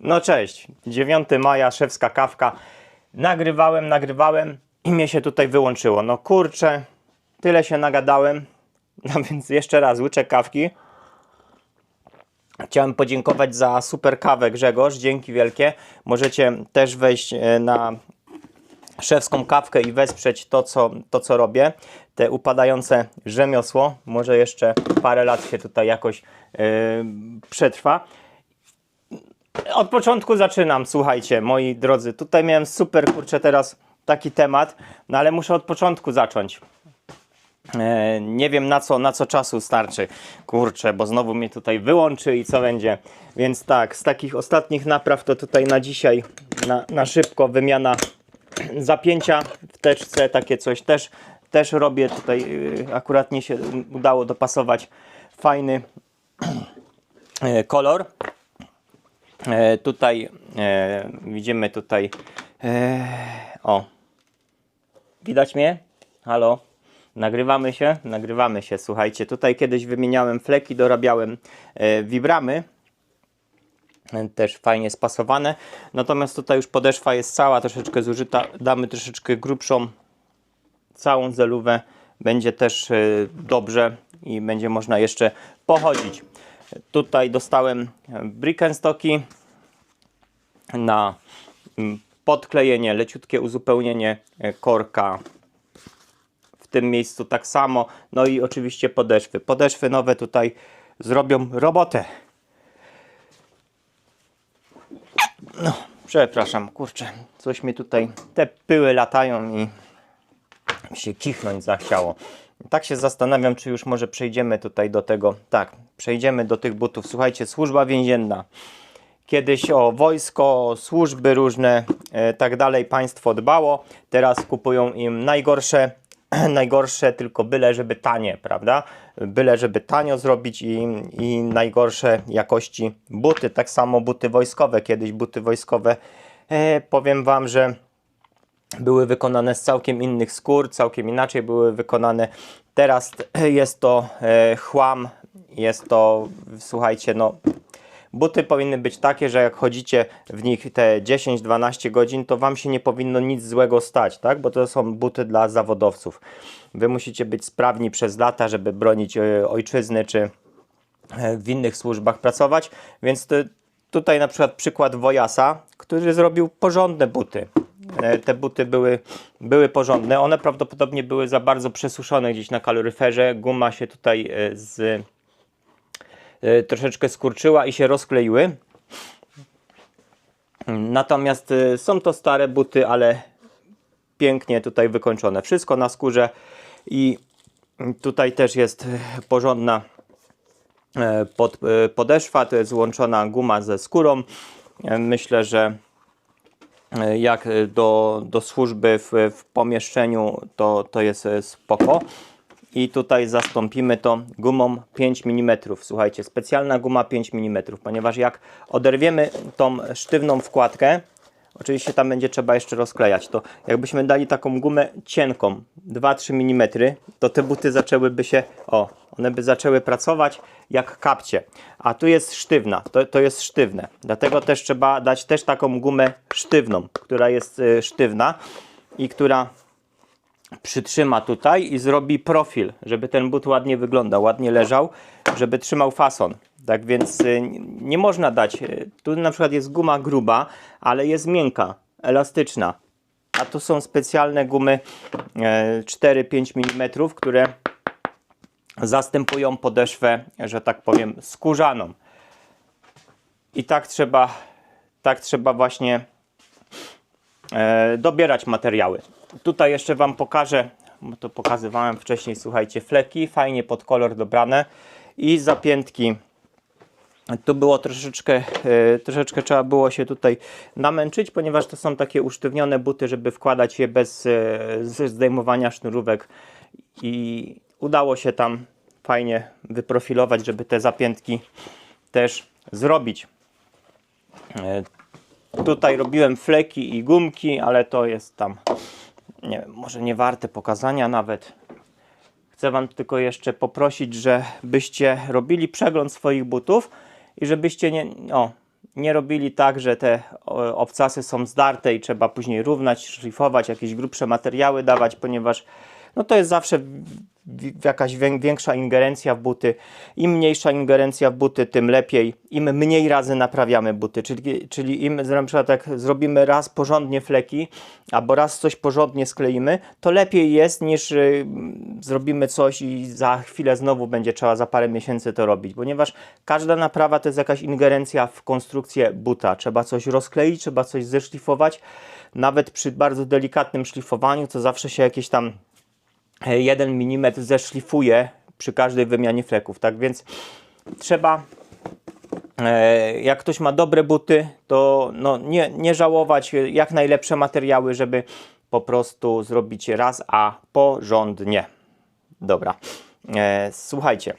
No cześć, 9 maja, szewska kawka. Nagrywałem, nagrywałem i mnie się tutaj wyłączyło. No kurczę, tyle się nagadałem. No więc jeszcze raz łyczek kawki. Chciałem podziękować za super kawę Grzegorz, dzięki wielkie. Możecie też wejść e, na szewską kawkę i wesprzeć to co, to, co robię. Te upadające rzemiosło. Może jeszcze parę lat się tutaj jakoś yy, przetrwa. Od początku zaczynam, słuchajcie, moi drodzy. Tutaj miałem super, kurczę, teraz taki temat, no ale muszę od początku zacząć. E, nie wiem na co, na co czasu starczy. Kurczę, bo znowu mnie tutaj wyłączy i co będzie. Więc tak, z takich ostatnich napraw to tutaj na dzisiaj, na, na szybko wymiana zapięcia w teczce, takie coś też, też robię. Tutaj y, akurat mi się udało dopasować fajny e, kolor. E, tutaj e, widzimy tutaj e, o widać mnie? Halo? Nagrywamy się? Nagrywamy się, słuchajcie. Tutaj kiedyś wymieniałem fleki, dorabiałem e, wibramy. E, Też fajnie spasowane. Natomiast tutaj już podeszwa jest cała, troszeczkę zużyta. Damy troszeczkę grubszą całą zelówę. Będzie też e, dobrze i będzie można jeszcze pochodzić. Tutaj dostałem Brickenstocki na podklejenie, leciutkie uzupełnienie e, korka w tym miejscu tak samo. No i oczywiście podeszwy. Podeszwy nowe tutaj zrobią robotę. No, przepraszam, kurczę, coś mi tutaj, te pyły latają i się kichnąć zachciało. Tak się zastanawiam, czy już może przejdziemy tutaj do tego. Tak, przejdziemy do tych butów. Słuchajcie, służba więzienna. Kiedyś o wojsko, służby różne, e, tak dalej państwo dbało. Teraz kupują im najgorsze, najgorsze tylko byle, żeby tanie, prawda? Byle, żeby tanio zrobić i, i najgorsze jakości buty. Tak samo buty wojskowe. Kiedyś buty wojskowe, e, powiem Wam, że były wykonane z całkiem innych skór, całkiem inaczej były wykonane. Teraz jest to e, chłam, jest to, słuchajcie, no buty powinny być takie, że jak chodzicie w nich te 10-12 godzin, to wam się nie powinno nic złego stać, tak? Bo to są buty dla zawodowców. Wy musicie być sprawni przez lata, żeby bronić e, ojczyzny czy e, w innych służbach pracować, więc tutaj na przykład przykład Wojasa, który zrobił porządne buty. E, Te buty były, były porządne, one prawdopodobnie były za bardzo przesuszone gdzieś na kaloryferze, guma się tutaj z, troszeczkę skurczyła i się rozkleiły. Natomiast e, są to stare buty, ale pięknie tutaj wykończone. Wszystko na skórze i tutaj też jest porządna e, pod, podeszwa, to jest złączona guma ze skórą. Myślę, że jak do, do służby w, w pomieszczeniu to, to jest spoko. I tutaj zastąpimy to gumą 5 mm. Słuchajcie, specjalna guma 5 mm, ponieważ jak oderwiemy tą sztywną wkładkę, oczywiście tam będzie trzeba jeszcze rozklejać, to jakbyśmy dali taką gumę cienką 2-3 mm, to te buty zaczęłyby się, o, one by zaczęły pracować jak kapcie. A tu jest sztywna, to, to jest sztywne. Dlatego też trzeba dać też taką gumę sztywną, która jest y, sztywna i która przytrzyma tutaj i zrobi profil, żeby ten but ładnie wyglądał, ładnie leżał, żeby trzymał fason. Tak więc y, nie można dać, y, tu na przykład jest guma gruba, ale jest miękka, elastyczna. A tu są specjalne gumy e, 4-5 mm, które zastępują podeszwę, że tak powiem, skórzaną. I tak trzeba, tak trzeba właśnie e, dobierać materiały. Tutaj jeszcze Wam pokażę, bo to pokazywałem wcześniej, słuchajcie, fleki, fajnie pod kolor dobrane i zapiętki. Tu było troszeczkę, e, troszeczkę trzeba było się tutaj namęczyć, ponieważ to są takie usztywnione buty, żeby wkładać je bez e, zdejmowania sznurówek i udało się tam fajnie wyprofilować, żeby te zapiętki też zrobić. E, Tutaj robiłem fleki i gumki, ale to jest tam, nie może nie warte pokazania nawet. Chcę Wam tylko jeszcze poprosić, żebyście robili przegląd swoich butów i żebyście nie, o, nie robili tak, że te obcasy są zdarte i trzeba później równać, szlifować, jakieś grubsze materiały dawać, ponieważ no to jest zawsze jakaś wię- większa ingerencja w buty. Im mniejsza ingerencja w buty, tym lepiej. Im mniej razy naprawiamy buty, czyli, czyli im na przykład jak zrobimy raz porządnie fleki, albo raz coś porządnie skleimy, to lepiej jest niż y, zrobimy coś i za chwilę znowu będzie trzeba za parę miesięcy to robić, ponieważ każda naprawa to jest jakaś ingerencja w konstrukcję buta. Trzeba coś rozkleić, trzeba coś zeszlifować. Nawet przy bardzo delikatnym szlifowaniu to zawsze się jakieś tam 1 mm zeszlifuje przy każdej wymianie fleków. Tak więc trzeba, e, jak ktoś ma dobre buty, to no, nie, nie żałować, e, jak najlepsze materiały, żeby po prostu zrobić raz, a porządnie. Dobra. E, słuchajcie.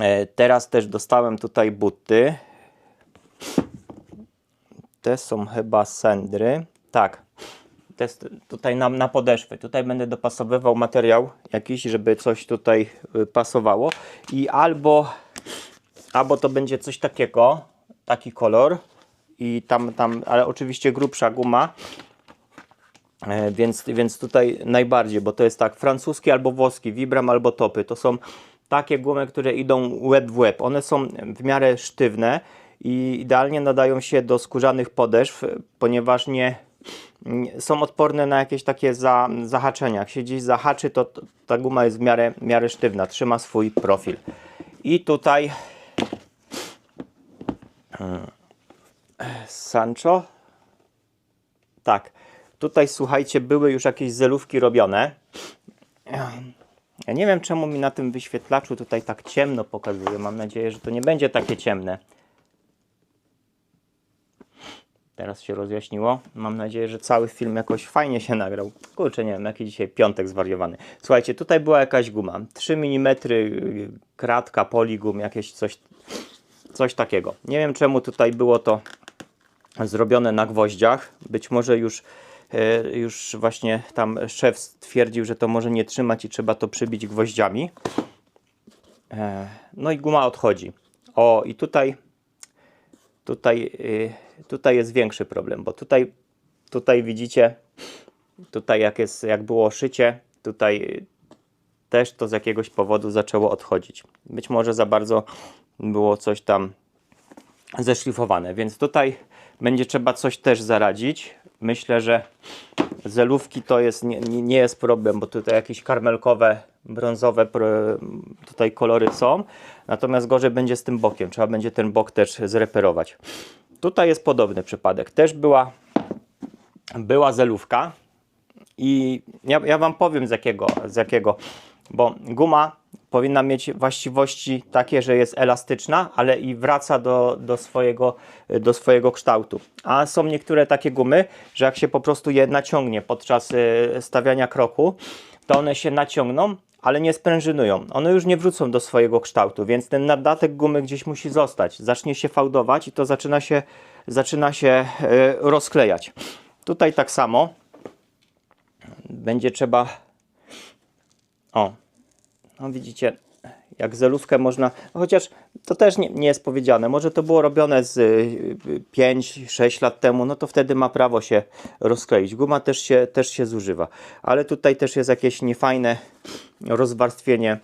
E, teraz też dostałem tutaj buty. Te są chyba sendry. Tak. To jest tutaj na, na podeszwy. Tutaj będę dopasowywał materiał jakiś, żeby coś tutaj y, pasowało. I albo, albo to będzie coś takiego, taki kolor. I tam, tam, ale oczywiście grubsza guma. E, Więc, więc tutaj najbardziej, bo to jest tak francuski albo włoski, Vibram albo Topy. To są takie gumy, które idą łeb w łeb. One są w miarę sztywne i idealnie nadają się do skórzanych podeszw, ponieważ nie, nie są odporne na jakieś takie za, zahaczenia. Jak się gdzieś zahaczy, to, ta guma jest w miarę, w miarę sztywna, trzyma swój profil. I tutaj hmm, Sancho tak, tutaj słuchajcie, były już jakieś zelówki robione. Ja nie wiem, czemu mi na tym wyświetlaczu tutaj tak ciemno pokazuje. Mam nadzieję, że to nie będzie takie ciemne. Teraz się rozjaśniło. Mam nadzieję, że cały film jakoś fajnie się nagrał. Kurczę, nie wiem, jaki dzisiaj piątek zwariowany. Słuchajcie, tutaj była jakaś guma. 3 mm y, kratka, poligum, jakieś coś, coś takiego. Nie wiem, czemu tutaj było to zrobione na gwoździach. Być może już, e, już właśnie tam szef stwierdził, że to może nie trzymać i trzeba to przybić gwoździami. E, No i guma odchodzi. O, i tutaj, tutaj, y, tutaj jest większy problem, bo tutaj, tutaj widzicie, tutaj jak, jest, jak było szycie, tutaj też to z jakiegoś powodu zaczęło odchodzić. Być może za bardzo było coś tam zeszlifowane, więc tutaj będzie trzeba coś też zaradzić. Myślę, że zelówki to jest, nie, nie jest problem, bo tutaj jakieś karmelkowe, brązowe tutaj kolory są. Natomiast gorzej będzie z tym bokiem. Trzeba będzie ten bok też zreperować. Tutaj jest podobny przypadek. Też była, była zelówka i ja, ja Wam powiem z jakiego, z jakiego, bo guma powinna mieć właściwości takie, że jest elastyczna, ale i wraca do, do, swojego, do swojego kształtu. A są niektóre takie gumy, że jak się po prostu je naciągnie podczas y, stawiania kroku, to one się naciągną, ale nie sprężynują. One już nie wrócą do swojego kształtu, więc ten nadatek gumy gdzieś musi zostać. Zacznie się fałdować i to zaczyna się, zaczyna się y, rozklejać. Tutaj tak samo będzie trzeba. O, no widzicie, jak zelówkę można. Chociaż to też nie, nie jest powiedziane. Może to było robione z 5-6 lat temu, no to wtedy ma prawo się rozkleić. Guma też się, też się zużywa. Ale tutaj też jest jakieś niefajne rozwarstwienie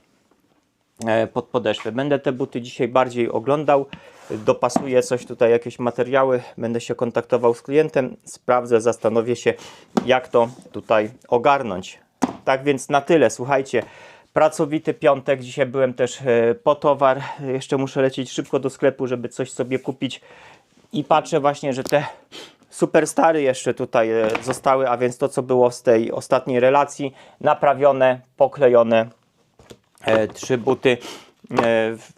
e, pod podeszwę. Będę te buty dzisiaj bardziej oglądał, dopasuję coś tutaj, jakieś materiały, będę się kontaktował z klientem, sprawdzę, zastanowię się, jak to tutaj ogarnąć. Tak więc na tyle, słuchajcie. Pracowity piątek, dzisiaj byłem też e, po towar. Jeszcze muszę lecieć szybko do sklepu, żeby coś sobie kupić. I patrzę właśnie, że te superstary jeszcze tutaj e, zostały, a więc to, co było z tej ostatniej relacji, naprawione, poklejone, e, trzy buty.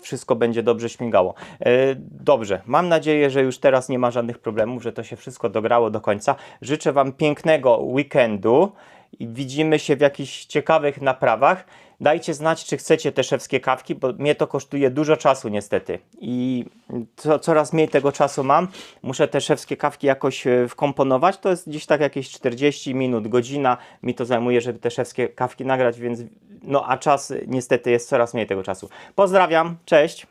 Wszystko będzie dobrze śmigało. Dobrze, mam nadzieję, że już teraz nie ma żadnych problemów, że to się wszystko dograło do końca. Życzę Wam pięknego weekendu widzimy się w jakichś ciekawych naprawach. Dajcie znać, czy chcecie te szewskie kawki, bo mnie to kosztuje dużo czasu niestety i co, coraz mniej tego czasu mam. Muszę te szewskie kawki jakoś e, wkomponować. To jest gdzieś tak jakieś 40 minut, godzina mi to zajmuje, żeby te szewskie kawki nagrać, więc no a czas niestety jest coraz mniej tego czasu. Pozdrawiam, cześć!